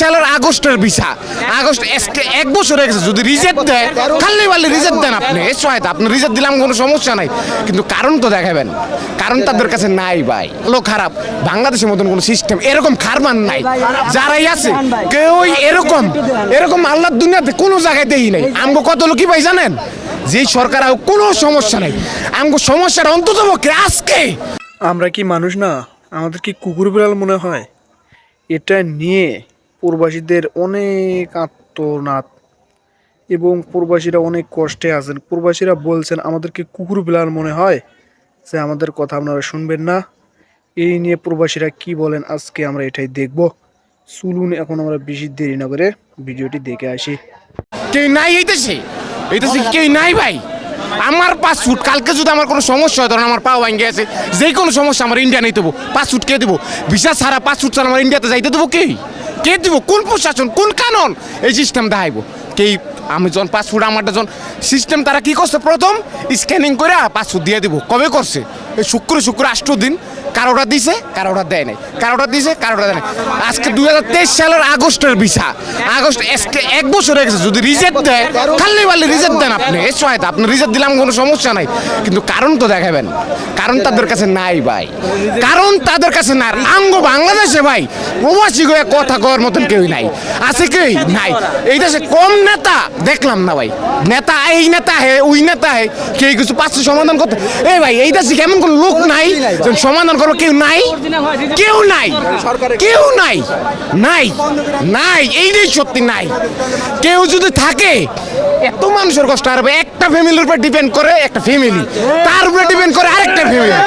সালের আগস্টের visa. August এক বছর গেছে, যদি রিজেক্ট দেয়, খালি রিজেক্ট দেন আপনি। এ সহায়তা, আপনি রিজেক্ট দিলাম কোনো সমস্যা নাই। কিন্তু কারণ তো দেখাবেন, কারণ তাদের কাছে নাই ভাই। লোক খারাপ। বাংলাদেশের মতন কোনো সিস্টেম এরকম খারমান নাই। যারাই আছে, কেউই এরকম এরকম দুনিয়াতে কোনো জায়গায় দেই নাই। আমগো কত লোকই ভাই জানেন? যেই সরকার কোনো সমস্যা নাই। আমগো সমস্যাটা অন্তত পক্ষে আজকে আমরা কি মানুষ না? আমাদের কি কুকুর বিড়াল মনে হয়? এটা নিয়ে প্রবাসীদের অনেক আত্মনাদ এবং প্রবাসীরা অনেক কষ্টে আছেন। প্রবাসীরা বলছেন, আমাদেরকে কুকুর বিড়াল মনে হয় যে আমাদের কথা আপনারা শুনবেন না। এই নিয়ে প্রবাসীরা কি বলেন, আজকে আমরা এটাই দেখব। চলুন, এখন আমরা বেশি দেরি না করে ভিডিওটি দেখে আসি। কেউ নাই এই দেশে এই দেশে কেউ নাই ভাই। আমার পাসপোর্ট কালকে যদি আমার কোনো সমস্যা হয়, ধরুন আমার পা ভাঙ্গে আছে যে কোনো সমস্যা আমার ইন্ডিয়া নিতে দেবো পাসপোর্ট কে দেবো? ভিসা ছাড়া পাসপোর্ট ছাড়া আমার ইন্ডিয়াতে যাইতে দেবো কে কে দিব? কোন প্রশাসন? কোন কানন? এই সিস্টেম দেখাইব। কে আমি যখন পাসপোর্ট আমার যখন সিস্টেম তারা কি করছে? প্রথম স্ক্যানিং করে পাসপোর্ট দিয়ে দিব। কবে করছে? এই শুক্র শুক্র, আষ্ট দিন। কারোটা দিছে, কারোটা দেয় নাই। কারোটা দিছে, কারোটা দেয় নাই। আজকে দুই হাজার তেইশ সালের আগস্টের ভিসা। আগস্ট এক বছর হয়ে গেছে, যদি রিজেক্ট দেয়, খালি বালি রিজেক্ট দেন আপনি। এ সহায়তা আপনি রিজেক্ট দিলাম কোনো সমস্যা নাই। কিন্তু কারণ তো দেখাবেন। কারণ তাদের কাছে নাই ভাই। কারণ তাদের কাছে না আঙ্গ বাংলাদেশে ভাই, প্রবাসী হয়ে কথা কওয়ার মতন কেউই নাই। আছে কেউই? নাই। এই দেশে কম নেতা, দেখলাম না ভাই। নেতা, এই নেতা হে, ওই নেতা হে, কেউ কিছু পাচ্ছে সমাধান করতে এই ভাই, এই দেশে কেমন কোন লোক নাই সমাধান করব কেউ নাই? কেউ নাই। কেউ নাই। নাই। নাই। এইটাই সত্যি নাই। কেউ যদি থাকে এত মানুষের কষ্ট আর একটা ফ্যামিলির উপর ডিপেন্ড করে একটা ফ্যামিলি তার উপরে ডিপেন্ড করে আরেকটা ফ্যামিলি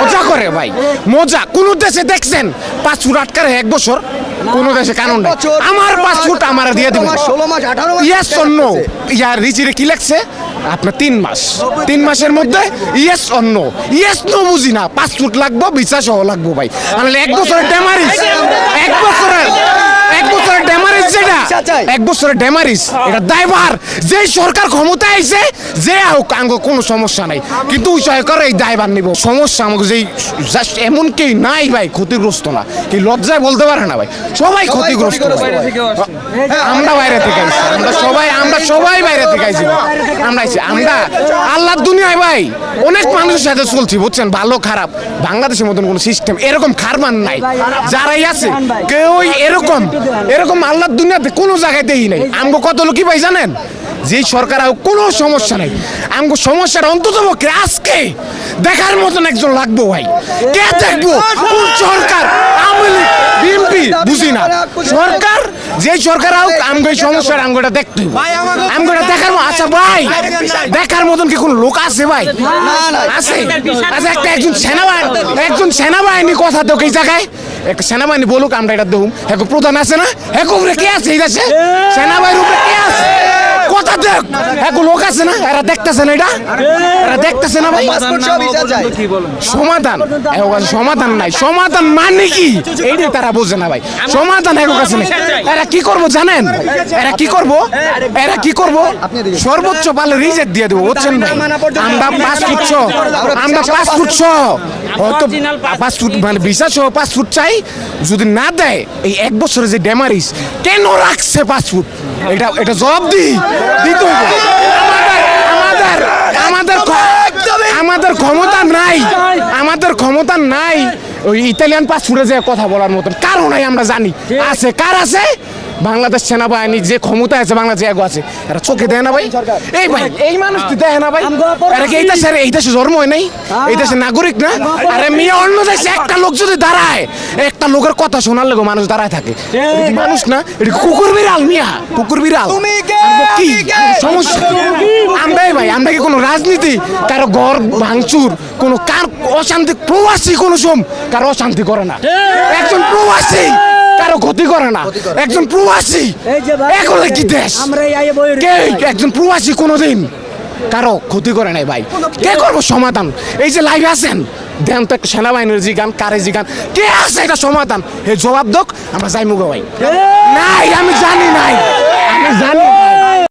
মজা করে ভাই। মজা। কোন দেশে দেখছেন পাঁচ ফুট আটকারে এক বছর? কোন দেশে কারণ নাই। আমার পাঁচ ফুট আমার দিয়ে দিবেন। ষোলো মাস আঠারো ইয়ার রিচিরে কি লাগছে আপনার তিন মাস। তিন মাসের মধ্যে ইয়েস অন্য ইয়েস নো বুঝি না। ফুট লাগবো বিশ্বাস সহ লাগবো ভাই। তাহলে এক বছরের ড্যামারিস এক বছরের এক বছরের ড্যামারিস যেটা এক বছরের ড্যামারিস এটা দায়ভার। যে সরকার ক্ষমতায় আইছে যে হোক আঙ্গ কোনো সমস্যা নাই। কিন্তু ওই সরকার এই দায়ভার নিব। সমস্যা আমাকে যেই জাস্ট এমন কেউ নাই ভাই ক্ষতিগ্রস্ত না। কি লজ্জায় বলতে পারে না ভাই। সবাই ক্ষতিগ্রস্ত। আমরা বাইরে থেকে আইছি। আমরা সবাই দুনিয়ায় ভাই, অনেক মানুষের সাথে চলছি, বুঝছেন? ভালো, খারাপ। বাংলাদেশের মতন সিস্টেম এরকম খারমান নাই। যারাই আছে, কেউই এরকম এরকম দুনিয়াতে কোনো জায়গায় দেই নাই। আমগো কত ভাই জানেন? যেই সরকার কোনো সমস্যা নাই। আমগো সমস্যার অন্তত পক্ষে আজকে দেখার মতন একজন লাগবো ভাই। কে দেখব? সরকার? বিএনপি, বুঝি না। সরকার যে সরকার হোক আমগো এই সমস্যার আমগোটা দেখতে আঙ্গুটা আমগোটা দেখার মতো আচ্ছা ভাই দেখার মতন কি কোন লোক আছে ভাই? আছে? আচ্ছা একটা একজন সেনাবাহিনী একজন সেনাবাহিনী কথা তো এই জায়গায় একটা সেনাবাহিনী বলুক আমরা এটা দেখুন হ্যাঁ প্রধান আছে না? হ্যাঁ উপরে কে আছে এই দেশে? সেনাবাহিনীর উপরে কে আছে? দেখ। এক লোক আছে না এরা দেখতেছে না এটা? এরা দেখতেছে না ভাই। পাসপোর্ট সহ ভিসা চাই সমাধান। এর কাছে সমাধান নাই। সমাধান মানে কি? এইটাই তারা বোঝে না ভাই। সমাধান এর কাছে নেই এরা কি করব জানেন? এরা কি করব? এরা কি করব? সর্বোচ্চ পালে রিজেক্ট দিয়ে দেবো বুঝছেন ভাই? আমরা পাঁচ ফুট ছ। আমরা পাঁচ ফুট হয়তো পাঁচ ফুট মানে ভিসা সহ পাঁচ ফুট চাই। যদি না দেয় এই এক বছরে যে ড্যামারিস কেন রাখছে পাঁচ ফুট? এটা এটা জবাব দি দিতে হবে। আমাদের আমাদের আমাদের ক্ষমতা নাই। আমাদের ক্ষমতা নাই। ওই ইতালিয়ান পাস পাসপোর্টে যায় কথা বলার মতন কারণ আমরা জানি। আছে কার আছে? বাংলাদেশ সেনাবাহিনী যে ক্ষমতা আছে বাংলাদেশে এগো আছে। এরা চোখে দেয় না ভাই? এই ভাই এই মানুষটি দেয় না ভাই। এরা কি এই দেশে এই দেশে জন্ম হয় নাই? এই দেশের নাগরিক না? আরে মেয়ে অন্য দেশে একটা লোক যদি দাঁড়ায় একটা লোকের কথা শোনার লেগো মানুষ দাঁড়ায় থাকে। মানুষ না? এটা কুকুর বিড়াল মিয়া? কুকুর বিড়াল। কে? সমস্যা আমরা ভাই আমরা কি কোনো রাজনীতি? কারও ঘর ভাঙচুর কোনো কার অশান্তি প্রবাসী কোনো সম কারও অশান্তি করে না। একজন প্রবাসী। কারও ক্ষতি করে না। একজন প্রবাসী। এগুলো কি দেশ? একজন প্রবাসী কোনোদিন কারও ক্ষতি করে নাই ভাই। কে করব সমাধান? এই যে লাইভ আছেন দেন তো সেনাবাহিনীর জিগান কারে জিগান। কে আছে এটা সমাধান? হে জবাব দোক আমরা যাই মুগো ভাই। নাই আমি জানি নাই। আমি জানি